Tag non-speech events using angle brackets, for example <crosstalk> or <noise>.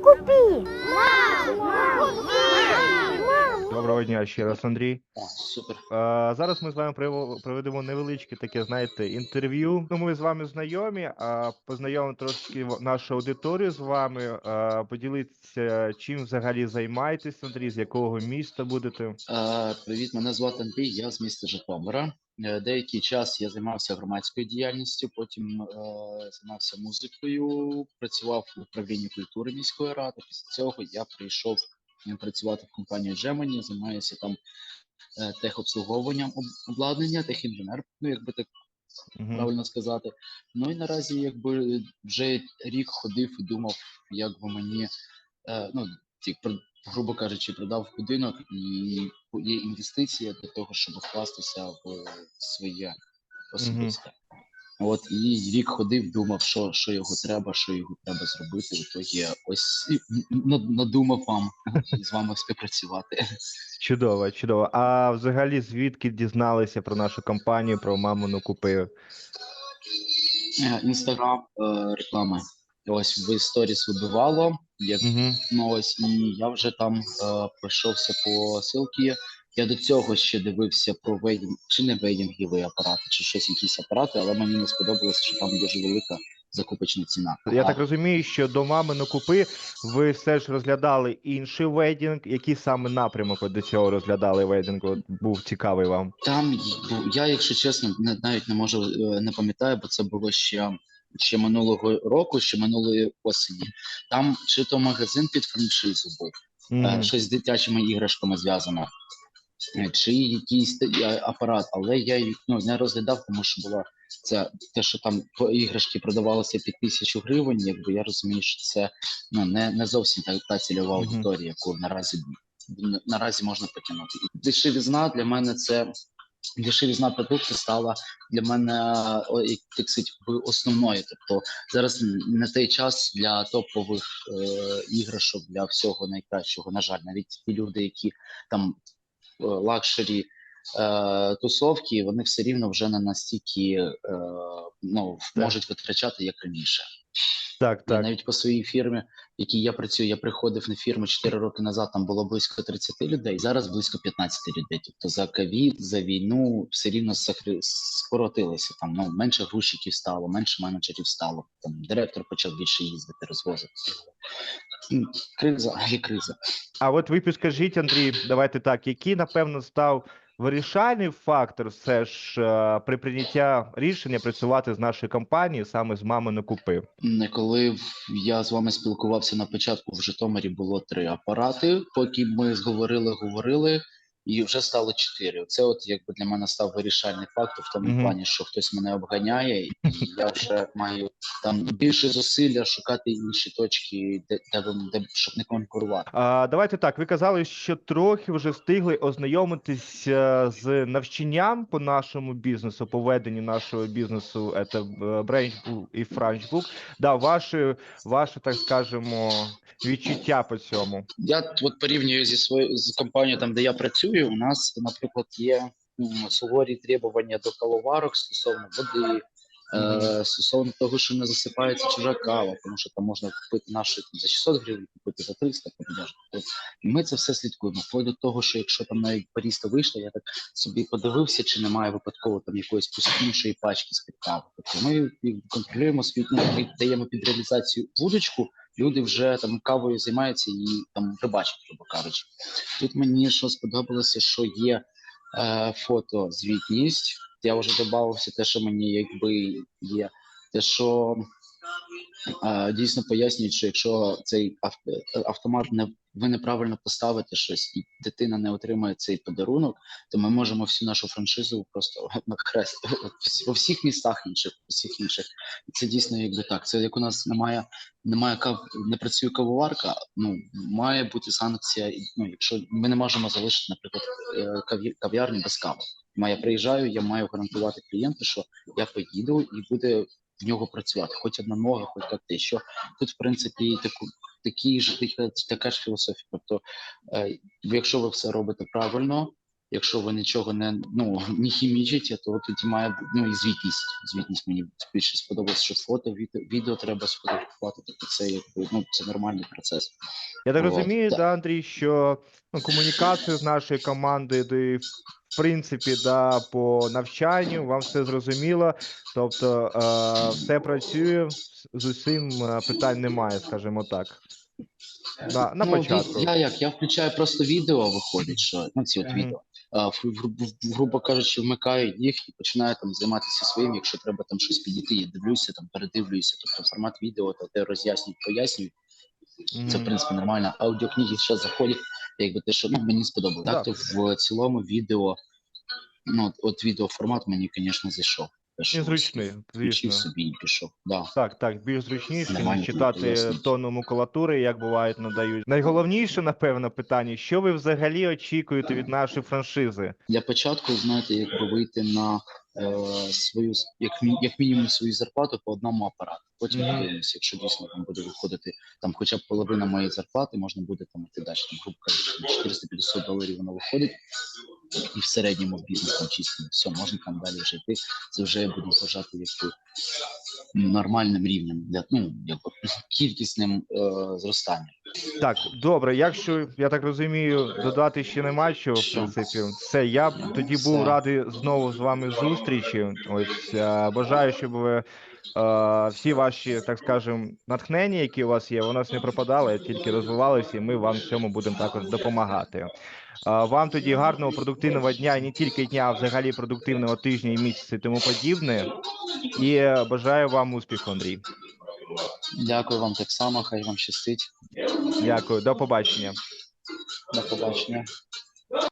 купи! Мама, купи! Доброго дня ще раз, Андрій. Супер. А, зараз ми з вами проведемо невеличке таке, знаєте, інтерв'ю. Ну, ми з вами знайомі, а познайомимо трошки нашу аудиторію з вами. А, поділіться, чим взагалі займаєтесь, Андрій, з якого міста будете. Е, Привіт, мене звати Андрій, я з міста Житомира. Е, Деякий час я займався громадською діяльністю, потім е, займався музикою, працював в управлінні культури міської ради. Після цього я прийшов працювати в компанію Gemini, займаюся там е, техобслуговуванням обладнання, техінженер, ну якби так Мгм. правильно сказати. Ну і наразі якби вже рік ходив і думав, як би мені, е, ну, ті, грубо кажучи, продав будинок і є інвестиція для того, щоб вкластися в своє особисте. От і рік ходив, думав, що, що його треба, що його треба зробити. В итогі ось надумав вам <laughs> з вами співпрацювати. Чудово, чудово. А взагалі, звідки дізналися про нашу компанію, про мамину купи? Інстаграм, е, реклама. Ось в сторіс вибивало, як Угу. Ну ось і я вже там е, пройшовся по ссылці. Я до цього ще дивився про вейдінг, чи не вейдингові апарати, чи щось якісь апарати, але мені не сподобалось, що там дуже велика закупочна ціна. Я А, так розумію, що до мамино купи ви все ж розглядали інший вейдінг. Який саме напрямок до цього розглядали вейдинг? От був цікавий вам? Там я, якщо чесно, навіть не можу е, не пам'ятаю, бо це було ще, ще минулого року, ще минулої осені. Там чи то магазин під франшизу був. Е, щось з дитячими іграшками зв'язано, чи якийсь е, апарат, але я їх ну, не розглядав, тому що була це те, що там по- іграшки продавалися під тисячу гривень. Якби я розумію, що це ну не, не зовсім та, та цільова аудиторія, яку наразі наразі можна потягнути. Дешевізна для мене це. Дешевізна продукту стала для мене так сказати, основною. Тобто зараз не той час для топових е, іграшок, для всього найкращого. На жаль, навіть ті люди, які там е, лакшері е, тусовки, вони все рівно вже не настільки е, ну, можуть витрачати як раніше. Так, Я так. навіть по своїй фірмі, в якій я працюю, я приходив на фірму 4 роки назад, там було близько 30 людей, зараз близько 15 людей. Тобто за ковід, за війну все рівно скоротилося. Там ну менше грузчиків стало, менше менеджерів стало. Там директор почав більше їздити, розвозити. Криза <laughs> є криза. А от ви підскажіть, Андрій, давайте так, який, напевно, став вирішальний фактор все ж е, при прийняття рішення працювати з нашою компанією саме з купи? не Коли я з вами спілкувався на початку в Житомирі, було три апарати. Поки ми зговорили, говорили, і вже стало чотири. Це от якби для мене став вирішальний фактор в тому Мгм. плані, що хтось мене обганяє, і <laughs> я вже маю там більше зусилля шукати інші точки, де, де, де щоб не конкурувати. А, давайте так. Ви казали, що трохи вже встигли ознайомитись е, з навчанням по нашому бізнесу, по веденню нашого бізнесу, це Brainbook і Frenchbook. Да, ваші, ваші, так скажемо, відчуття по цьому. Я от порівнюю зі своєю з компанією, там де я працюю. У нас, наприклад, є суворі требування до кавоварок стосовно води. Е, стосовно того, що не засипається чужа кава, тому що там можна купити нашу за 600 гривень, купити за 300, подорожно. От і ми це все слідкуємо. Вплоть до того, що якщо там навіть баріста вийшла, я так собі подивився, чи немає випадково там якоїсь пустішої пачки з-під кави. Тобто ми контролюємо свій, ну, даємо під реалізацію вудочку, люди вже там кавою займаються і там рибачать, грубо кажучи. Тут мені що сподобалося, що є е, фотозвітність. Я вже додався те, що мені якби є, те, що е, дійсно пояснюють, що якщо цей авто, автомат не ви неправильно поставите щось, і дитина не отримає цей подарунок, то ми можемо всю нашу франшизу просто <laughs> накреслити по всіх містах інших, по всіх інших. Це дійсно якби так. Це як у нас немає, немає кав, не працює кавоварка. Ну має бути санкція. Ну, якщо ми не можемо залишити, наприклад, е, кав'ярню без кави. Я приїжджаю, я маю гарантувати клієнту, що я поїду і буде в нього працювати, хоч одна нога, хоч як те. Що тут, в принципі, таку такі ж така, ж філософія. Тобто, е, якщо ви все робите правильно, Якщо ви нічого не ну <laughs> не хімічите, то тоді має ну і звітність. Звітність мені більше сподобалось, що фото, відео, відео треба сфотографувати. Тобто це якби ну це нормальний процес. Я так Вот, розумію, да. да, Андрій, що ну, комунікацію з нашої команди, де, в принципі, да, по навчанню вам все зрозуміло. Тобто е, все працює, з- усім е, питань немає, скажімо так. На, на ну, початку. Я як я включаю просто відео, виходить, що ну ці от відео. Грубо кажучи, вмикаю їх і починаю там займатися своїм. Якщо треба там щось підійти, я дивлюся, там передивлююся. Тобто формат відео, то те роз'яснюють, пояснюють. Це в принципі нормально. Аудіокниги ще заходять, якби те, що ну мені сподобалося. Так, Так то в цілому відео, ну от, от відеоформат мені, звісно, зайшов. Те, зручний, звісно. собі і пішов. Да. Так, так, більш зручніше, ніж читати пояснюють. тонну макулатури, як бувають надають. Найголовніше, напевно, питання: що ви взагалі очікуєте від нашої франшизи? Для початку, знаєте, якби вийти на е, свою як, як мінімум свою зарплату по одному апарату. Потім подивимося, якщо дійсно там буде виходити там хоча б половина моєї зарплати, можна буде там іти далі. Там, грубо кажучи, 450 доларів воно виходить. І в середньому в бізнес. Все, можна там далі вже йти. Це вже буде вважати як нормальним рівнем для ну кількісним е, зростанням. Так, добре. Якщо я так розумію, додати ще нема чого, в принципі, все. Я б тоді був радий знову з вами зустрічі. Ось е, бажаю, щоб ви е, всі ваші, так скажемо, натхнення, які у вас є, у нас не пропадали, тільки розвивалися, і ми вам в цьому будемо також допомагати. Е, Вам тоді гарного продуктивного дня, не тільки дня, а взагалі продуктивного тижня і місяця і тому подібне. І бажаю вам успіху, Андрій. Дякую вам так само. Хай вам щастить. Дякую, до побачення. До побачення.